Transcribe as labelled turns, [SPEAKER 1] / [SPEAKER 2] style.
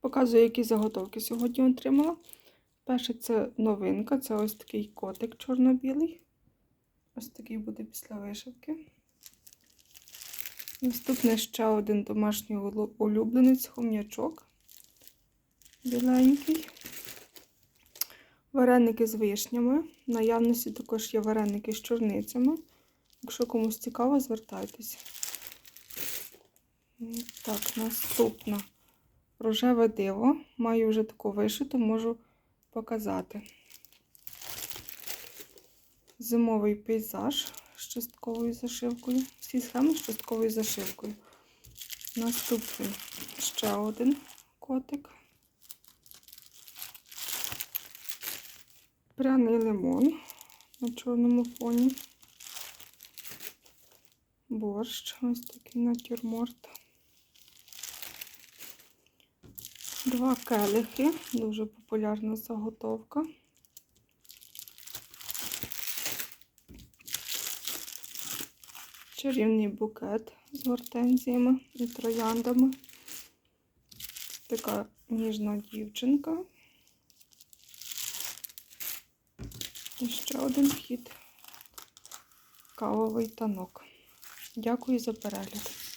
[SPEAKER 1] Показую, які заготовки сьогодні отримала. Перше це новинка, це ось такий котик чорно-білий. Ось такий буде після вишивки. Наступний ще один домашній улюбленець, хом'ячок. Біленький. Вареники з вишнями. В наявності також є вареники з чорницями. Якщо комусь цікаво, звертайтеся. Так, наступна. Рожеве диво. Маю вже таку вишиту, можу показати. Зимовий пейзаж з частковою зашивкою. Всі схеми з частковою зашивкою. Наступний ще один котик. Пряний лимон на чорному фоні. Борщ, ось такий натюрморт. Два келихи, дуже популярна заготовка. Чарівний букет з гортензіями і трояндами. Така ніжна дівчинка. І ще один вхід. Кавовий танок. Дякую за перегляд.